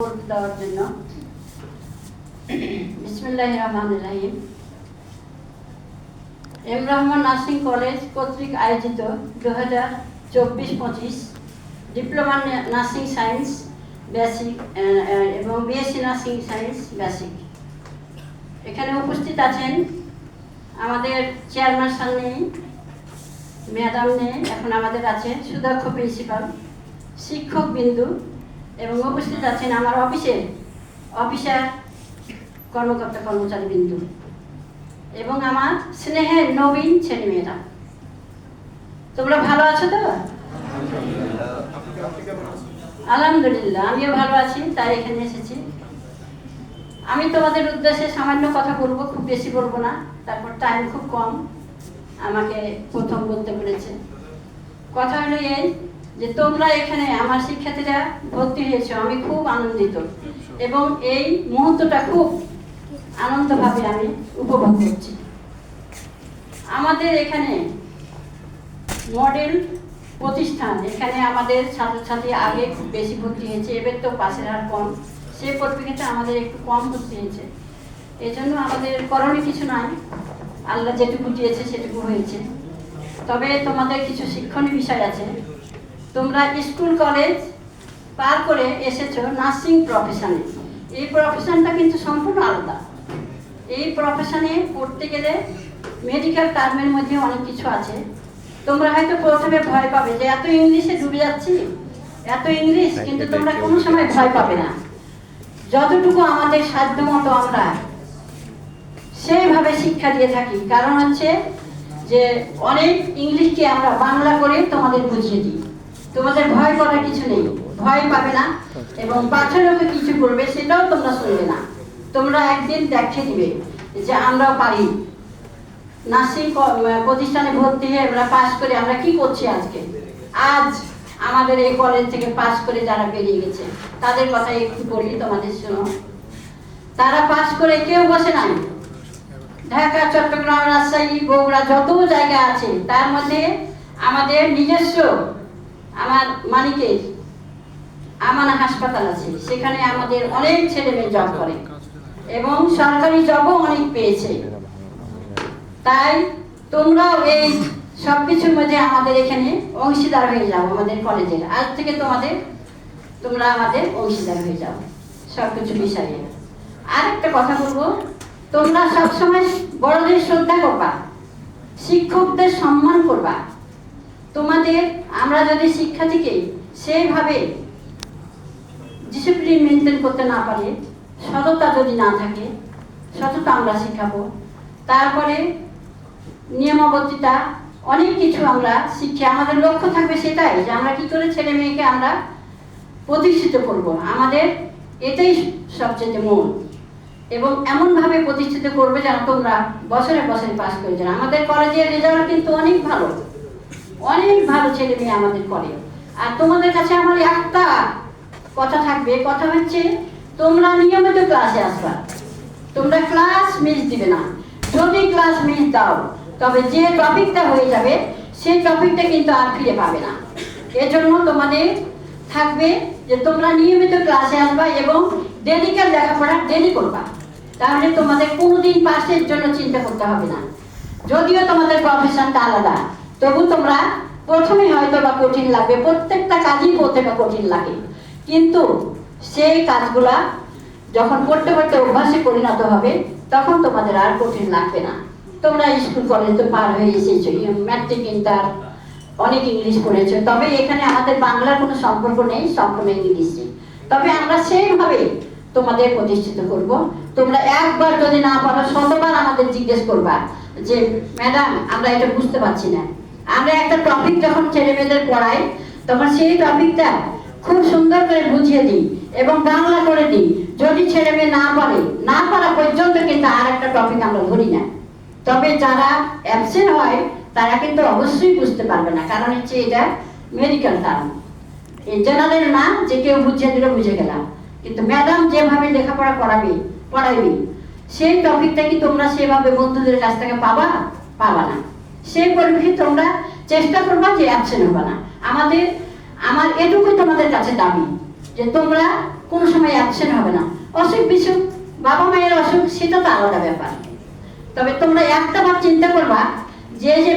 Vote M Rahman nursing college কর্তৃক আয়োজিত দু হাজার চব্বিশ পঁচিশ ডিপ্লোমা নার্সিং সায়েন্স বেসিক এবং বিএসসি নার্সিং সায়েন্স বেসিক এখানে উপস্থিত আছেন আমাদের চেয়ারম্যান স্যার ম্যাডাম নেই এখন আমাদের আছে সুদক্ষ প্রিন্সিপাল শিক্ষক বিন্দু এবং উপস্থিত আছেন আমার অফিসের অফিসার কর্মকর্তা কর্মচারী বিন্দু। এবং আমার স্নেহের নবীন ছেলেমেয়েরা তোমরা ভালো আছো তো? আলহামদুলিল্লাহ, আমিও ভালো আছি, তাই এখানে এসেছি। আমি তোমাদের উদ্দেশ্যে সামান্য কথা বলব, খুব বেশি বলব না। তারপর টাইম খুব কম। আমাকে প্রথম বলতে পেরেছে কথা হলো এই যে তোমরা এখানে আমার শিক্ষার্থীরা ভর্তি হয়েছে, আমি খুব আনন্দিত। এবং এই মুহূর্তটা খুব আনন্দভাবে আমি উপভোগ করছি। আমাদের এখানে মডেল প্রতিষ্ঠান, এখানে আমাদের ছাত্রছাত্রী আগে খুব বেশি ভর্তি হয়েছে, এবার তো পাশের হার কম। সেই পরিপ্রেক্ষিতে আমাদের একটু কম ভর্তি হয়েছে। এই জন্য আমাদের করণীয় কিছু নাই। আল্লাহ যেটুকু দিয়েছে, সেটুকু হয়েছে। তবে তোমাদের কিছু শিক্ষণীয় বিষয় আছে। তোমরা স্কুল কলেজ পার করে এসেছ নার্সিং প্রফেশনে এই প্রফেশনটা কিন্তু সম্পূর্ণ আলাদা। এই প্রফেশনে পড়তে গেলে মেডিকেল টার্মের মধ্যে অনেক কিছু আছে। তোমরা হয়তো প্রথমে ভয় পাবে যে এত ইংলিশে ডুবে যাচ্ছি? এত ইংলিশ কিন্তু তোমরা কোনো সময় ভয় পাবে না। যতটুকু আমাদের সাধ্য মতো আমরা সেইভাবে শিক্ষা দিয়ে থাকি। কারণ হচ্ছে যে অনেক ইংলিশকে আমরা বাংলা করে তোমাদের বুঝিয়ে দিই। তোমাদের ভয় করার কিছু নেই। ভয় পাবে না এবং পাঠ্যলোকে কিছু করবে, সেটাও তোমরা শুনবে না। তোমরা একদিন দেখে দিবে যে আমরাও পারি। নার্সিং প্রতিষ্ঠানে ভর্তি হয়ে আমরা পাশ করে আমরা কি করছি আজকে? আজ আমাদের এই কলেজ থেকে পাশ করে যারা বেরিয়ে গেছে, তাদের কথা একটু বলি তোমাদের শোনো তারা পাশ করে কেউ বসে নাই। ঢাকা, চট্টগ্রাম, রাজশাহী, বগুড়া যত জায়গা আছে, তার মধ্যে আমাদের নিজস্ব আমার মানিকের আমানা হাসপাতাল আছে। সেখানে আমাদের অনেক ছেলে মেয়ে জব করে। এবং সরকারি জবও অনেক পেয়েছে। তাই তোমরাও এই সব কিছুর মধ্যে আমাদের এখানে অংশীদার হয়ে যাও, আমাদের কলেজের। আজ থেকে তোমাদের, তোমরা আমাদের অংশীদার হয়ে যাও সব কিছু বিষয়ে আর একটা কথা বলব, তোমরা সবসময় বড়দের শ্রদ্ধা করবা, শিক্ষকদের সম্মান করবা। তোমাদের, আমরা যদি শিক্ষার্থীকে সেইভাবে ডিসিপ্লিন মেনটেন করতে না পারি, সততা যদি না থাকে, সততা আমরা শিখাবো। তারপরে নিয়মাবর্তিতা, অনেক কিছু আমরা শিখি, আমাদের লক্ষ্য থাকবে সেটাই যে আমরা কি করে ছেলে মেয়েকে আমরা প্রতিষ্ঠিত করব। আমাদের এটাই সবচেয়ে মূল। এবং এমনভাবে প্রতিষ্ঠিত করবে যেন তোমরা বছরে বছরে পাস করে যাও। আমাদের কলেজের রেজাল্ট কিন্তু অনেক ভালো। অনেক ভালো ছেলে মেয়ে আমাদের করে আর তোমাদের কাছে আমার একটা কথা থাকবে, কথা হচ্ছে, তোমরা নিয়মিত ক্লাসে আসবা। তোমরা ক্লাস মিস দিবে না। যদি ক্লাস মিস দাও, তবে যে টপিকটা হয়ে যাবে, সেই টপিকটা কিন্তু আর ফিরে পাবে না। এজন্য তোমাদের থাকবে যে তোমরা নিয়মিত ক্লাসে আসবা এবং ডেলিকাল লেখাপড়া ডেলি করবা। তাহলে তোমাদের কোনোদিন পাশের জন্য চিন্তা করতে হবে না। যদিও তোমাদের প্রফেশনটা আলাদা তবু তোমরা প্রথমে হয়তো বা কঠিন লাগবে, প্রত্যেকটা কাজই প্রথমে কঠিন লাগে। কিন্তু সেই কাজগুলা যখন পড়তে পড়তে অভ্যাসে পরিণত হবে, তখন তোমাদের আর কঠিন লাগবে না। তোমরা স্কুল, কলেজ তো পার হয়ে এসেছ ম্যাট্রিক, ইন্টার, অনেক ইংলিশ পড়েছো। তবে এখানে আমাদের বাংলার কোনো সম্পর্ক নেই, সম্পূর্ণ ইংলিশে। তবে আমরা সেইভাবে তোমাদের প্রতিষ্ঠিত করব। তোমরা একবার যদি না পারো, শতবার আমাদের জিজ্ঞেস করবা যে, ম্যাডাম, আমরা এটা বুঝতে পারছি না। আমরা একটা টপিক যখন ছেলে মেয়েদের পড়াই, তখন সেই টপিকটা খুব সুন্দর করে বুঝিয়ে দিই এবং বাংলা করে দিই। যদি ছেলে মেয়ে না পারে না পারা পর্যন্ত কিন্তু আর একটা টপিক আমরা ধরি না। তবে যারা অ্যাবসেন্ট হয়, তারা কিন্তু অবশ্যই বুঝতে পারবে না। কারণ হচ্ছে এটা মেডিকেল টার্ম এই জেনারেল না যে কেউ বুঝিয়ে দিলে, বুঝে গেলাম। কিন্তু ম্যাডাম যেভাবে লেখাপড়া করাবে পড়াইবে সেই টপিকটা কি তোমরা সেভাবে বন্ধুদের কাছ থেকে পাবা? পাবা না। সেই পরিপ্রেক্ষিতে তোমরা চেষ্টা করবা যে অ্যাবসেন্ট হবে না আমাদের, আমার এটুকুই তোমাদের কাছে দাবি, যে তোমরা কোনো সময় অ্যাবসেন্ট হবে না। অসুখ বিসুখ, বাবা মায়ের অসুখ, সেটা তো আলাদা ব্যাপার। তবে তোমরা একটা বার চিন্তা করবা, যে যে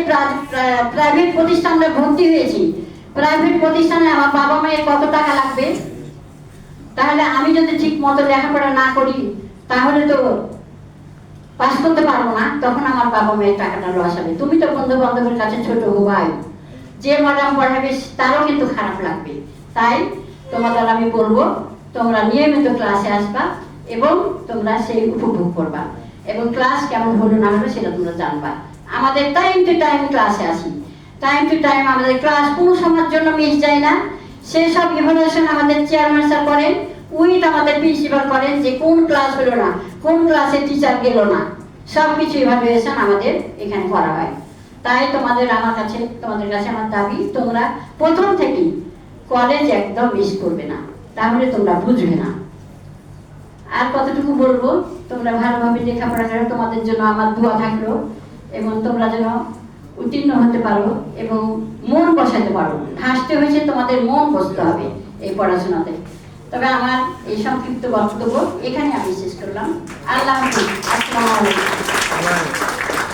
প্রাইভেট প্রতিষ্ঠানে ভর্তি হয়েছি, প্রাইভেট প্রতিষ্ঠানে আমার বাবা মায়ের কত টাকা লাগবে? তাহলে আমি যদি ঠিক মতো লেখাপড়া না করি, তাহলে তো পাস করতে পারব না, তখন আমার বাবা মায়ের টাকাটা লস হবে। তুমি তো বন্ধু বান্ধবের কাছে ছোট ভাই। যে ম্যাডাম পড়াবে, তারও কিন্তু খারাপ লাগবে। তাই তোমাদের আমি বলব, তোমরা নিয়মিত ক্লাসে আসবা এবং তোমরা সেই উপভোগ করবা। এবং ক্লাস কেমন হলো না হলো সেটা তোমরা জানবা। আমাদের টাইম টু টাইম ক্লাসে আসি। টাইম টু টাইম আমাদের ক্লাস কোনো সময়ের জন্য মিস যায় না। সেই সব ইভালুয়েশন আমাদের চেয়ারম্যান স্যার করেন। উইথ আমাদের প্রিন্সিপাল করেন যে কোন ক্লাস হলো না, কোন ক্লাসে টিচার গেল না সব কিছু ইভালুয়েশন আমাদের এখানে করা হয়। তাই তোমাদের আমার কাছে, তোমাদের কাছে আমার দাবি, তোমরা প্রথম থেকেই কলেজ একদম মিস করবে না, তাহলে তোমরা বুঝবে না। আর কতটুকু বলব, তোমরা ভালোভাবে লেখাপড়া করো, তোমাদের জন্য আমার দোয়া থাকল, এবং তোমরা যেন উত্তীর্ণ হতে পারো এবং মন বসাতে পারো। হাসতে হয়েছে তোমাদের মন বসতে হবে এই পড়াশোনাতে। তবে আমার এই সংক্ষিপ্ত বক্তব্য এখানে আমি শেষ করলাম। আল্লাহ হাফিজ। আসসালামু আলাইকুম।